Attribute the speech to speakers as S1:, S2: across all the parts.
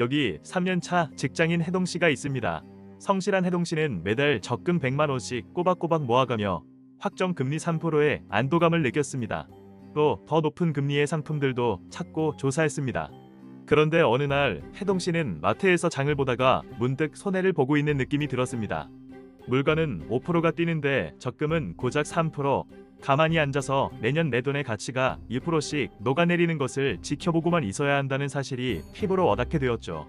S1: 여기 3년차 직장인 해동 씨가 있습니다. 성실한 해동 씨는 매달 적금 100만 원씩 꼬박꼬박 모아가며 확정 금리 3%의 안도감을 느꼈습니다. 또 더 높은 금리의 상품들도 찾고 조사했습니다. 그런데 어느 날 해동 씨는 마트에서 장을 보다가 문득 손해를 보고 있는 느낌이 들었습니다. 물건은 5%가 뛰는데 적금은 고작 3%. 가만히 앉아서 내년 내 돈의 가치가 2%씩 녹아내리는 것을 지켜보고만 있어야 한다는 사실이 피부로 와닿게 되었죠.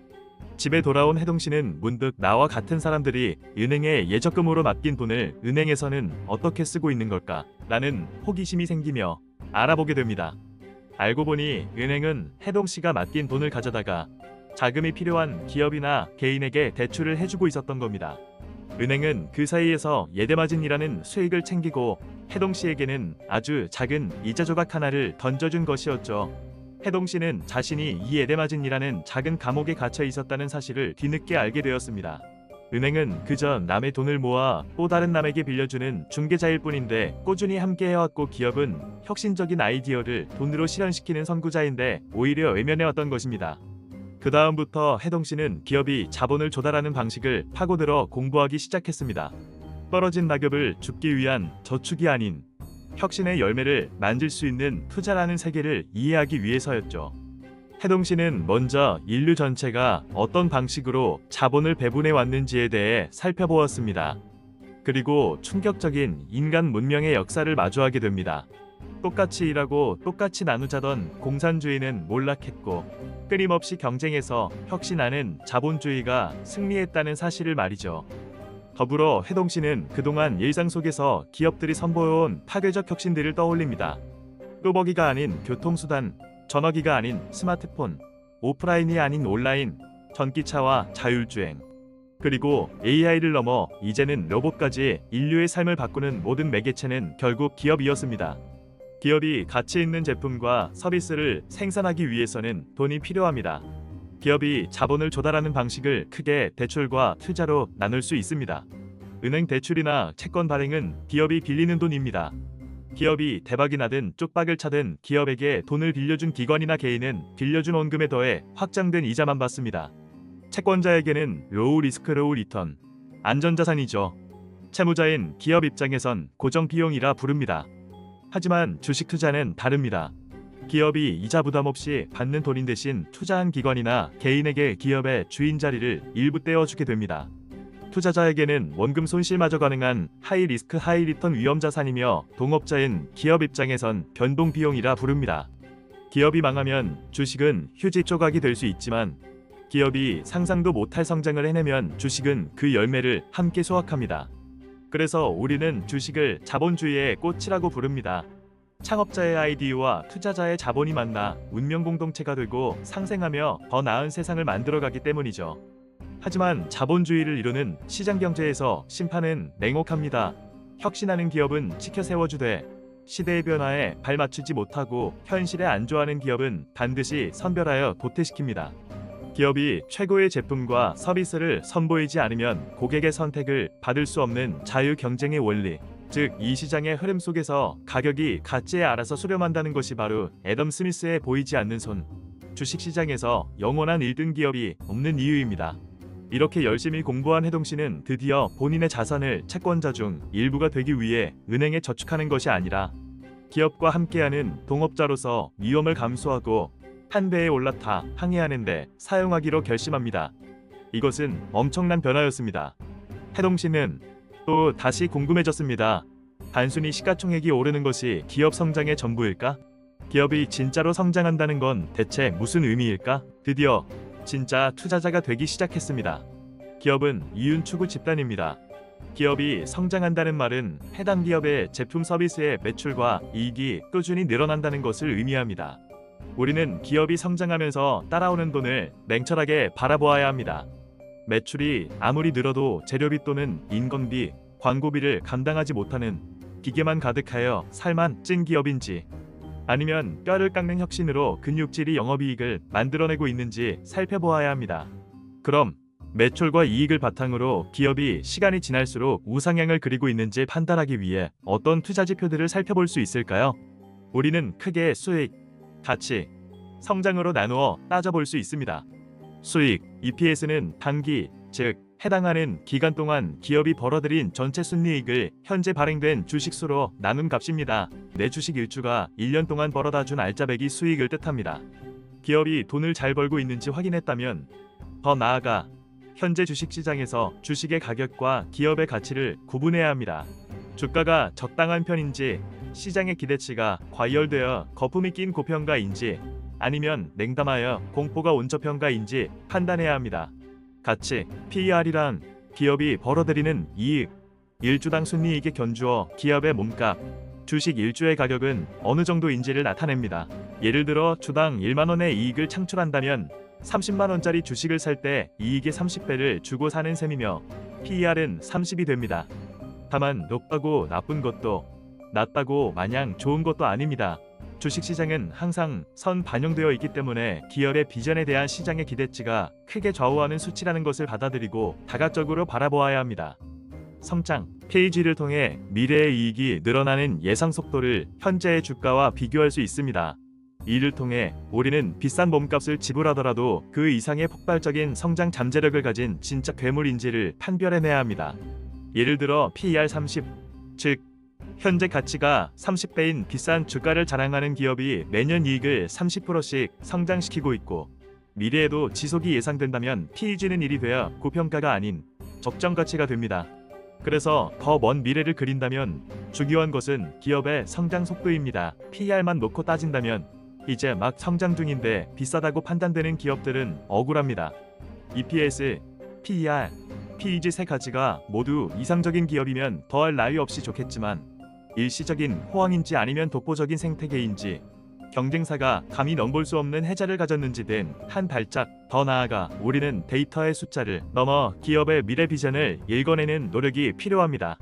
S1: 집에 돌아온 해동 씨는 문득 나와 같은 사람들이 은행에 예적금으로 맡긴 돈을 은행에서는 어떻게 쓰고 있는 걸까? 라는 호기심이 생기며 알아보게 됩니다. 알고 보니 은행은 해동 씨가 맡긴 돈을 가져다가 자금이 필요한 기업이나 개인에게 대출을 해주고 있었던 겁니다. 은행은 그 사이에서 예대마진이라는 수익을 챙기고 해동 씨에게는 아주 작은 이자 조각 하나를 던져준 것이었죠. 해동 씨는 자신이 이 예대마진이라는 작은 감옥에 갇혀 있었다는 사실을 뒤늦게 알게 되었습니다. 은행은 그저 남의 돈을 모아 또 다른 남에게 빌려주는 중개자일 뿐인데 꾸준히 함께 해왔고 기업은 혁신적인 아이디어를 돈으로 실현시키는 선구자인데 오히려 외면해왔던 것입니다. 그 다음부터 해동 씨는 기업이 자본을 조달하는 방식을 파고들어 공부하기 시작했습니다. 떨어진 낙엽을 줍기 위한 저축이 아닌 혁신의 열매를 만질 수 있는 투자라는 세계를 이해하기 위해서였죠. 해동 씨는 먼저 인류 전체가 어떤 방식으로 자본을 배분해 왔는지에 대해 살펴보았습니다. 그리고 충격적인 인간 문명의 역사를 마주하게 됩니다. 똑같이 일하고 똑같이 나누자던 공산주의는 몰락했고 끊임없이 경쟁해서 혁신하는 자본주의가 승리했다는 사실을 말이죠. 더불어 해동 씨는 그동안 일상 속에서 기업들이 선보여온 파괴적 혁신들을 떠올립니다. 뚜벅이가 아닌 교통수단, 전화기가 아닌 스마트폰, 오프라인이 아닌 온라인, 전기차와 자율주행, 그리고 AI를 넘어 이제는 로봇까지 인류의 삶을 바꾸는 모든 매개체는 결국 기업이었습니다. 기업이 가치 있는 제품과 서비스를 생산하기 위해서는 돈이 필요합니다. 기업이 자본을 조달하는 방식을 크게 대출과 투자로 나눌 수 있습니다. 은행 대출이나 채권 발행은 기업이 빌리는 돈입니다. 기업이 대박이 나든 쪽박을 차든 기업에게 돈을 빌려준 기관이나 개인은 빌려준 원금에 더해 확장된 이자만 받습니다. 채권자에게는 로우 리스크 로우 리턴, 안전자산이죠. 채무자인 기업 입장에선 고정 비용이라 부릅니다. 하지만 주식 투자는 다릅니다. 기업이 이자 부담 없이 받는 돈인 대신 투자한 기관이나 개인에게 기업의 주인 자리를 일부 떼어주게 됩니다. 투자자에게는 원금 손실마저 가능한 하이 리스크 하이 리턴 위험 자산이며 동업자인 기업 입장에선 변동 비용이라 부릅니다. 기업이 망하면 주식은 휴지 조각이 될 수 있지만 기업이 상상도 못할 성장을 해내면 주식은 그 열매를 함께 소확합니다. 그래서 우리는 주식을 자본주의의 꽃이라고 부릅니다. 창업자의 아이디어와 투자자의 자본이 만나 운명 공동체가 되고 상생하며 더 나은 세상을 만들어가기 때문이죠. 하지만 자본주의를 이루는 시장 경제에서 심판은 냉혹합니다. 혁신하는 기업은 지켜 세워주되 시대의 변화에 발맞추지 못하고 현실에 안주하는 기업은 반드시 선별하여 도태시킵니다. 기업이 최고의 제품과 서비스를 선보이지 않으면 고객의 선택을 받을 수 없는 자유 경쟁의 원리, 즉 이 시장의 흐름 속에서 가격이 가치에 알아서 수렴한다는 것이 바로 애덤 스미스의 보이지 않는 손, 주식 시장에서 영원한 1등 기업이 없는 이유입니다. 이렇게 열심히 공부한 해동 씨는 드디어 본인의 자산을 채권자 중 일부가 되기 위해 은행에 저축하는 것이 아니라 기업과 함께하는 동업자로서 위험을 감수하고 한 배에 올라타 항해하는데 사용하기로 결심합니다. 이것은 엄청난 변화였습니다. 해동 씨는 또 다시 궁금해졌습니다. 단순히 시가총액이 오르는 것이 기업 성장의 전부일까? 기업이 진짜로 성장한다는 건 대체 무슨 의미일까? 드디어 진짜 투자자가 되기 시작했습니다. 기업은 이윤 추구 집단입니다. 기업이 성장한다는 말은 해당 기업의 제품 서비스의 매출과 이익이 꾸준히 늘어난다는 것을 의미합니다. 우리는 기업이 성장하면서 따라오는 돈을 냉철하게 바라보아야 합니다. 매출이 아무리 늘어도 재료비 또는 인건비, 광고비를 감당하지 못하는 기계만 가득하여 살만 찐 기업인지 아니면 뼈를 깎는 혁신으로 근육질이 영업이익을 만들어내고 있는지 살펴보아야 합니다. 그럼 매출과 이익을 바탕으로 기업이 시간이 지날수록 우상향을 그리고 있는지 판단하기 위해 어떤 투자 지표들을 살펴볼 수 있을까요? 우리는 크게 수익, 가치, 성장으로 나누어 따져볼 수 있습니다. 수익, EPS는 단기, 즉 해당하는 기간 동안 기업이 벌어들인 전체 순이익을 현재 발행된 주식수로 나눈 값입니다. 내 주식 일주가 1년 동안 벌어다 준 알짜배기 수익을 뜻합니다. 기업이 돈을 잘 벌고 있는지 확인했다면 더 나아가 현재 주식시장에서 주식의 가격과 기업의 가치를 구분해야 합니다. 주가가 적당한 편인지 시장의 기대치가 과열되어 거품이 낀 고평가인지 아니면 냉담하여 공포가 온 저평가인지 판단해야 합니다. 가치 PER이란 기업이 벌어들이는 이익, 일주당 순이익에 견주어 기업의 몸값, 주식 일주의 가격은 어느 정도인지를 나타냅니다. 예를 들어 주당 1만 원의 이익을 창출한다면 30만 원짜리 주식을 살 때 이익의 30배를 주고 사는 셈이며 PER은 30이 됩니다. 다만 높다고 나쁜 것도 낮다고 마냥 좋은 것도 아닙니다. 주식시장은 항상 선 반영되어 있기 때문에 기업의 비전에 대한 시장의 기대치가 크게 좌우하는 수치라는 것을 받아들이고 다각적으로 바라보아야 합니다. 성장 페이지를 통해 미래의 이익이 늘어나는 예상 속도를 현재의 주가와 비교할 수 있습니다. 이를 통해 우리는 비싼 몸값을 지불하더라도 그 이상의 폭발적인 성장 잠재력을 가진 진짜 괴물인지를 판별해내야 합니다. 예를 들어 PER 30, 즉 현재 가치가 30배인 비싼 주가를 자랑하는 기업이 매년 이익을 30%씩 성장시키고 있고 미래에도 지속이 예상된다면 PEG는 1이 되어 고평가가 아닌 적정 가치가 됩니다. 그래서 더 먼 미래를 그린다면 중요한 것은 기업의 성장 속도입니다. PER만 놓고 따진다면 이제 막 성장 중인데 비싸다고 판단되는 기업들은 억울합니다. EPS, PER, PEG 세 가지가 모두 이상적인 기업이면 더할 나위 없이 좋겠지만 일시적인 호황인지 아니면 독보적인 생태계인지 경쟁사가 감히 넘볼 수 없는 해자를 가졌는지 된한 발짝 더 나아가 우리는 데이터의 숫자를 넘어 기업의 미래 비전을 읽어내는 노력이 필요합니다.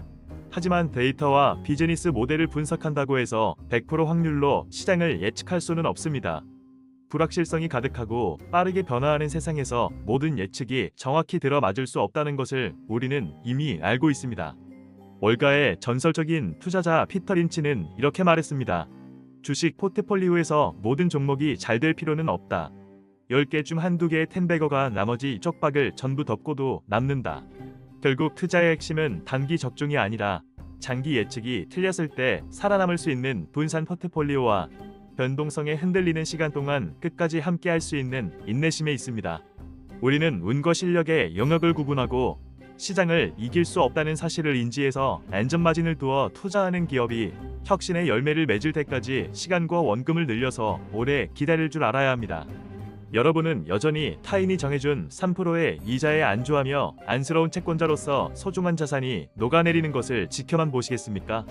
S1: 하지만 데이터와 비즈니스 모델을 분석한다고 해서 100% 확률로 시장을 예측할 수는 없습니다. 불확실성이 가득하고 빠르게 변화하는 세상에서 모든 예측이 정확히 들어맞을 수 없다는 것을 우리는 이미 알고 있습니다. 월가의 전설적인 투자자 피터 린치는 이렇게 말했습니다. 주식 포트폴리오에서 모든 종목이 잘 될 필요는 없다. 10개 중 한두 개의 텐베거가 나머지 쪽박을 전부 덮고도 남는다. 결국 투자의 핵심은 단기 적중이 아니라 장기 예측이 틀렸을 때 살아남을 수 있는 분산 포트폴리오와 변동성에 흔들리는 시간 동안 끝까지 함께 할 수 있는 인내심에 있습니다. 우리는 운과 실력의 영역을 구분하고 시장을 이길 수 없다는 사실을 인지해서 안전마진을 두어 투자하는 기업이 혁신의 열매를 맺을 때까지 시간과 원금을 늘려서 오래 기다릴 줄 알아야 합니다. 여러분은 여전히 타인이 정해준 3%의 이자에 안주하며 안쓰러운 채권자로서 소중한 자산이 녹아내리는 것을 지켜만 보시겠습니까?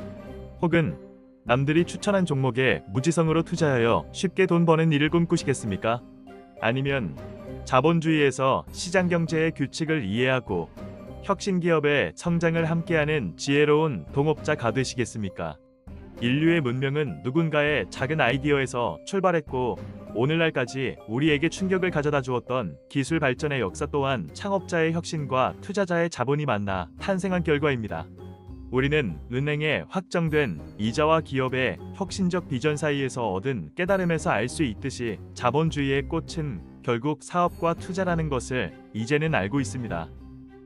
S1: 혹은 남들이 추천한 종목에 무지성으로 투자하여 쉽게 돈 버는 일을 꿈꾸시겠습니까? 아니면 자본주의에서 시장 경제의 규칙을 이해하고 혁신 기업의 성장을 함께하는 지혜로운 동업자가 되시겠습니까? 인류의 문명은 누군가의 작은 아이디어에서 출발했고 오늘날까지 우리에게 충격을 가져다 주었던 기술 발전의 역사 또한 창업자의 혁신과 투자자의 자본이 만나 탄생한 결과입니다. 우리는 은행의 확정된 이자와 기업의 혁신적 비전 사이에서 얻은 깨달음에서 알 수 있듯이 자본주의의 꽃은 결국 사업과 투자라는 것을 이제는 알고 있습니다.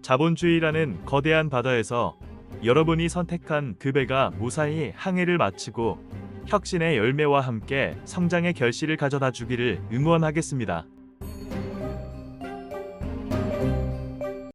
S1: 자본주의라는 거대한 바다에서 여러분이 선택한 그 배가 무사히 항해를 마치고 혁신의 열매와 함께 성장의 결실을 가져다 주기를 응원하겠습니다.